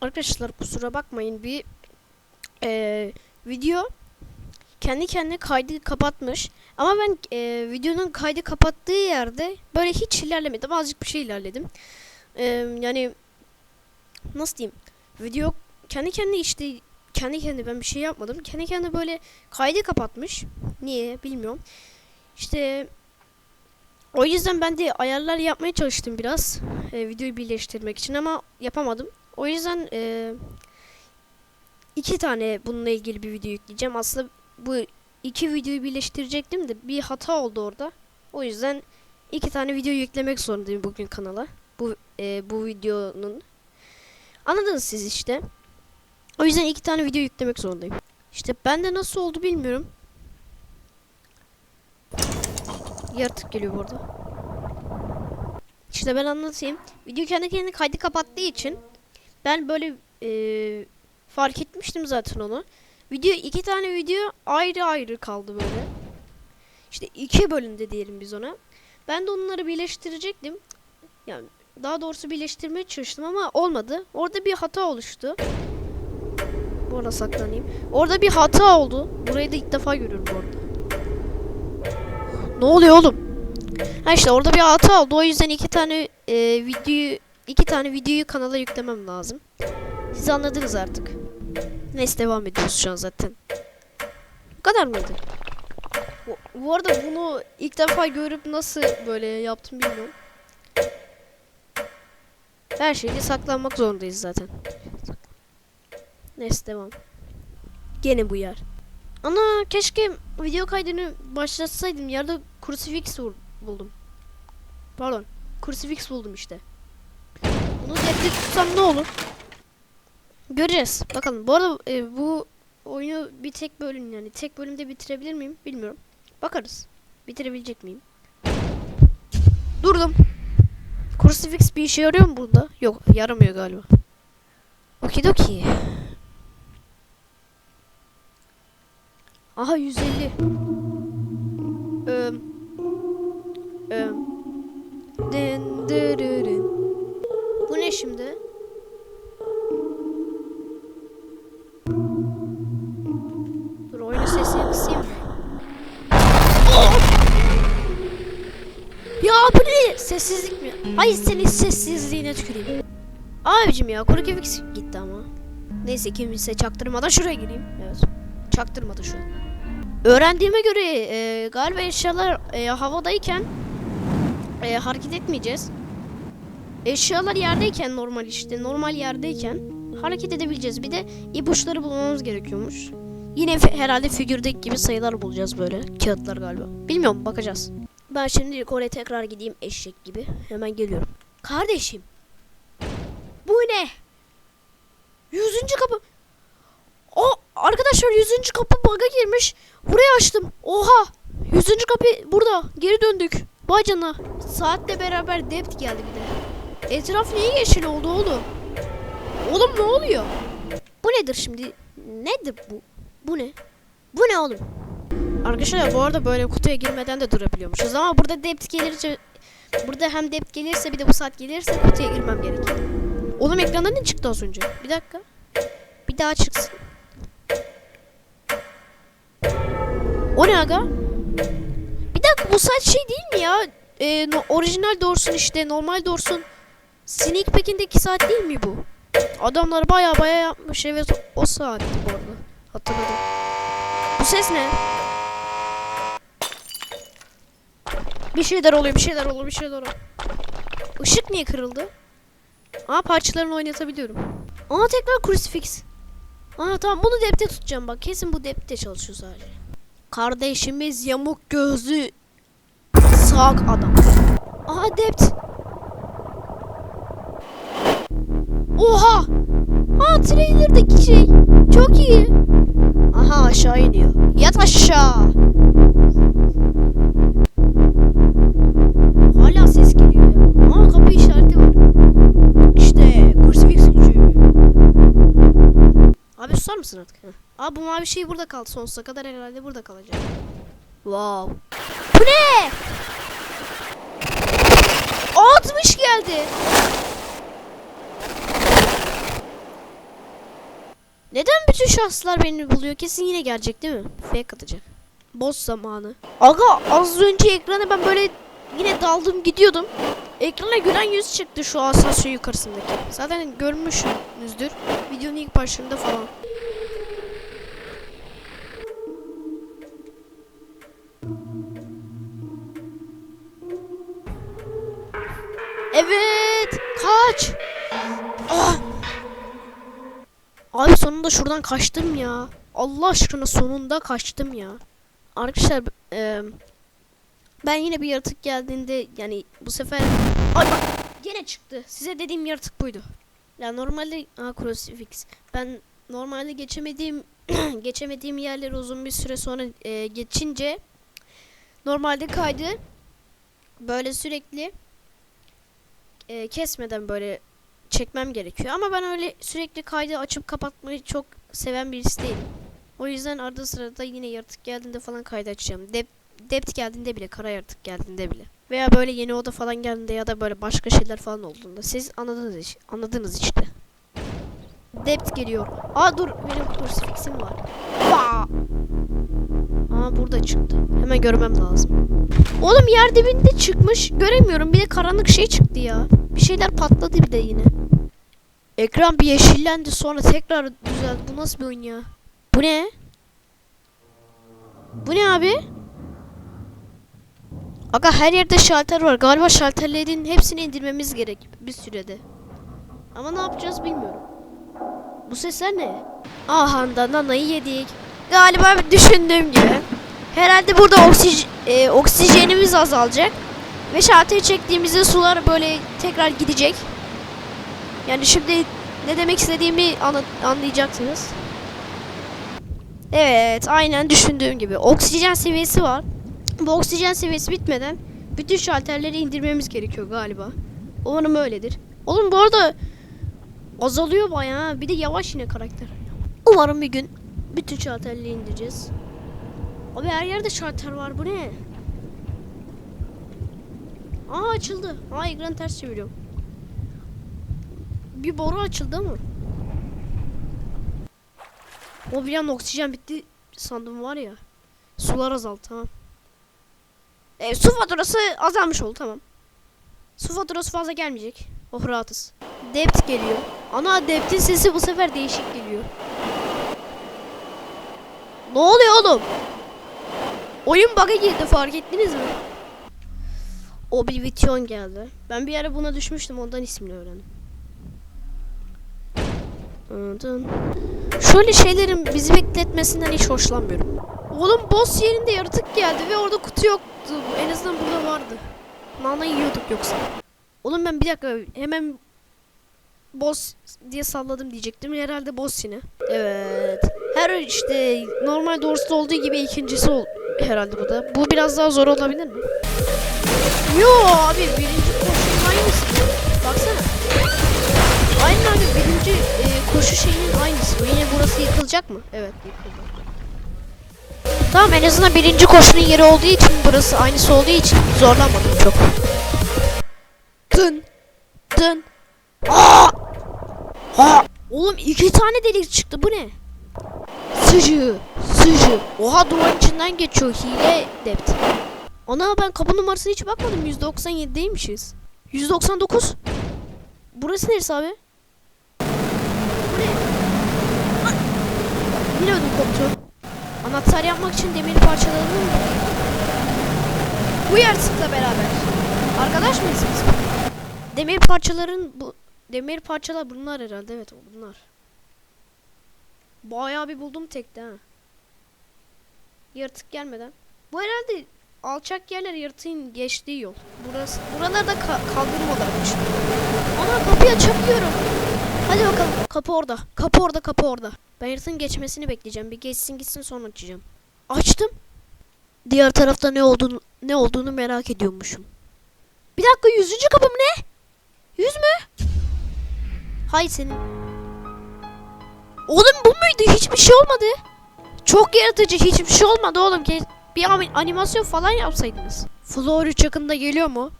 Arkadaşlar kusura bakmayın bir eee, video kendi kendine kaydı kapatmış. Ama ben eee, videonun kaydı kapattığı yerde böyle hiç ilerlemedim. Azıcık bir şey ilerledim. Eee, yani nasıl diyeyim? Video kendi kendine işte kendi kendine ben bir şey yapmadım. Kendi kendine böyle kaydı kapatmış. Niye bilmiyorum. İşte o yüzden ben de ayarlar yapmaya çalıştım biraz. e, videoyu birleştirmek için ama yapamadım. O yüzden e, iki tane bununla ilgili bir video yükleyeceğim. Aslında bu iki videoyu birleştirecektim de bir hata oldu orada. O yüzden iki tane video yüklemek zorundayım bugün kanala. Bu e, bu videonun. Anladınız siz işte. O yüzden iki tane video yüklemek zorundayım. İşte ben de nasıl oldu bilmiyorum. Yaratık geliyor burada. İşte ben anlatayım. Video kendi kendine kaydı kapattığı için ben böyle eee, fark etmiştim zaten onu. Video iki tane video ayrı ayrı kaldı böyle. İşte iki bölümde diyelim biz ona. Ben de onları birleştirecektim. Yani daha doğrusu birleştirmeye çalıştım ama olmadı. Orada bir hata oluştu. Bu arada saklanayım. Orada bir hata oldu. Burayı da ilk defa görüyorum bu. Ne oluyor oğlum? Ha işte orada bir hata oldu. O yüzden iki tane e, videoyu iki tane videoyu kanala yüklemem lazım. Siz anladınız artık. Neyse devam ediyoruz şu an zaten. Bu kadar mıydı? Bu, bu arada bunu ilk defa görüp nasıl böyle yaptım bilmiyorum. Her şeyde saklanmak zorundayız zaten. Neyse devam. Gene bu yer. Ana keşke video kaydını başlatsaydım. Yerde crucifix bul- buldum. Pardon. Crucifix buldum işte. Bunu defter tutsam ne olur? Göreceğiz. Bakalım. Bu arada e, bu oyunu bir tek bölüm yani tek bölümde bitirebilir miyim bilmiyorum. Bakarız. Bitirebilecek miyim? Durdum. Crucifix bir işe yarıyor mu burada? Yok yaramıyor galiba. Okidoki. Aha 150. Öm. Öm. Dın dırırın. Şimdi? Dur oyunu sesini kısayım. Ya bu ne? Sessizlik mi? Ay senin sessizliğine tüküreyim. Abicim ya kuru kefik gitti ama. Neyse kimse çaktırmadan şuraya gireyim. Evet. Çaktırmadı şu. Öğrendiğime göre e, galiba eşyalar e, havadayken e, hareket etmeyeceğiz. Eşyalar yerdeyken normal işte normal yerdeyken hareket edebileceğiz. Bir de ipuçları bulmamız gerekiyormuş. Yine herhalde figürdeki gibi sayılar bulacağız böyle kağıtlar galiba. Bilmiyorum bakacağız. Ben şimdilik oraya tekrar gideyim eşek gibi. Hemen geliyorum. Kardeşim. Bu ne? Yüzüncü kapı. O arkadaşlar yüzüncü kapı bug'a girmiş. Buraya açtım. Oha. Yüzüncü kapı burada. Geri döndük. Vay canına. Saatle beraber depth geldi bir de. Etraf niye yeşil oldu oğlum? Oğlum ne oluyor? Bu nedir şimdi? Nedir bu? Bu ne? Bu ne oğlum? Arkadaşlar bu arada böyle kutuya girmeden de durabiliyormuşuz ama burada depth gelirse burada hem depth gelirse bir de bu saat gelirse kutuya girmem gerekiyor. Oğlum ekranda ne çıktı az önce? Bir dakika. Bir daha çıksın. O ne aga? Bir dakika bu saat şey değil mi ya? Ee, no- orijinal Dorsun işte normal Dorsun. Sneak Peek'indeki saat değil mi bu? Adamlar baya baya yapmış evet o, saatti bu arada. Hatırladım. Bu ses ne? Bir şeyler oluyor bir şeyler oluyor bir şeyler oluyor. Işık niye kırıldı? Aa parçalarını oynatabiliyorum. Aa tekrar crucifix. Aa tamam bunu depte tutacağım bak kesin bu depte çalışıyor sadece. Kardeşimiz yamuk gözlü sağ adam. Aha dept. Oha! Aa trailer'daki şey. Çok iyi. Aha aşağı iniyor. Yat aşağı. Hala ses geliyor ya. Kapı işareti var. İşte crucifix gücü. Abi susar mısın artık? Heh. Aa bu mavi şey burada kaldı sonsuza kadar herhalde burada kalacak. Wow. Bu ne? 60 geldi. Neden bütün şanslar beni buluyor? Kesin yine gelecek değil mi? Fake atacak. Boss zamanı. Aga az önce ekrana ben böyle yine daldım gidiyordum. Ekrana gülen yüz çıktı şu asansör yukarısındaki. Zaten görmüşsünüzdür. Videonun ilk başlarında falan. Sonunda şuradan kaçtım ya. Allah aşkına sonunda kaçtım ya. Arkadaşlar e, ben yine bir yaratık geldiğinde yani bu sefer ay bak gene çıktı. Size dediğim yaratık buydu. Ya normalde ha crucifix. Ben normalde geçemediğim geçemediğim yerleri uzun bir süre sonra e, geçince normalde kaydı böyle sürekli e, kesmeden böyle çekmem gerekiyor. Ama ben öyle sürekli kaydı açıp kapatmayı çok seven birisi değilim. O yüzden arada sırada yine yaratık geldiğinde falan kaydı açacağım. Dep Dept geldiğinde bile, kara yaratık geldiğinde bile. Veya böyle yeni oda falan geldiğinde ya da böyle başka şeyler falan olduğunda. Siz anladınız, anladınız işte. Dept geliyor. Aa dur benim crucifix'im var. Aa! Aa burada çıktı. Hemen görmem lazım. Oğlum yer dibinde çıkmış. Göremiyorum. Bir de karanlık şey çıktı ya. Bir şeyler patladı bir de yine. Ekran bir yeşillendi sonra tekrar düzeldi. Bu nasıl bir oyun ya? Bu ne? Bu ne abi? Aga her yerde şalter var. Galiba şalterlerin hepsini indirmemiz gerek bir sürede. Ama ne yapacağız bilmiyorum. Bu sesler ne? Aha da nanayı yedik. Galiba düşündüğüm gibi. Herhalde burada oksij e, oksijenimiz azalacak. Ve şalteri çektiğimizde sular böyle tekrar gidecek. Yani şimdi ne demek istediğimi anla- anlayacaksınız. Evet, aynen düşündüğüm gibi. Oksijen seviyesi var. Bu oksijen seviyesi bitmeden bütün şalterleri indirmemiz gerekiyor galiba. Umarım öyledir. Oğlum bu arada azalıyor bayağı. Bir de yavaş yine karakter. Umarım bir gün bütün şalterleri indireceğiz. Abi her yerde şalter var. Bu ne? Aa açıldı. Aa ekranı ters çeviriyorum. Bir boru açıldı ama. O bir an oksijen bitti sandım var ya. Sular azaldı tamam. E, su faturası azalmış oldu tamam. Su faturası fazla gelmeyecek. Oh rahatız. Dept geliyor. Ana Dept'in sesi bu sefer değişik geliyor. Ne oluyor oğlum? Oyun bug'a girdi fark ettiniz mi? Oblivion geldi. Ben bir ara buna düşmüştüm ondan ismini öğrendim. Dın. Şöyle şeylerin bizi bekletmesinden hiç hoşlanmıyorum. Oğlum boss yerinde yaratık geldi ve orada kutu yoktu. En azından burada vardı. Nana yiyorduk yoksa. Oğlum ben bir dakika hemen boss diye salladım diyecektim. Herhalde boss yine. Evet. Her işte normal doğrusu olduğu gibi ikincisi ol herhalde bu da. Bu biraz daha zor olabilir mi? Yo abi birinci koşunun aynısı. Baksana. Aynen abi birinci e, koşu şeyinin aynısı. Yine burası yıkılacak mı? Evet yıkıldı. Tamam en azından birinci koşunun yeri olduğu için burası aynısı olduğu için zorlanmadım çok. Dın. Dın. Aa! Aa! Oğlum iki tane delik çıktı bu ne? Sıcı. Sıcı. Oha duvarın içinden geçiyor. Hile dept. Ana ben kapı numarasına hiç bakmadım. 197'deymişiz. 199. Burası neresi abi? Bu ne? Yine ödüm koptu. Anahtar yapmak için demir parçalarını mı? Bu yaratıkla beraber. Arkadaş mıyız biz? Demir parçaların bu demir parçalar bunlar herhalde evet bunlar. Bayağı bir buldum tekte ha. Yaratık gelmeden. Bu herhalde alçak yerler yaratığın geçtiği yol. Burası buralarda ka- kaldırım olarakmış. Ana kapıyı açabiliyorum. Hadi bakalım. Kapı orada. Kapı orada, kapı orada. Ben yaratığın geçmesini bekleyeceğim. Bir geçsin gitsin sonra açacağım. Açtım. Diğer tarafta ne olduğunu ne olduğunu merak ediyormuşum. Bir dakika yüzüncü kapım ne? Yüz mü? Hay senin. Oğlum bu muydu? Hiçbir şey olmadı. Çok yaratıcı. Hiçbir şey olmadı oğlum bir animasyon falan yapsaydınız. Flora çakında geliyor mu?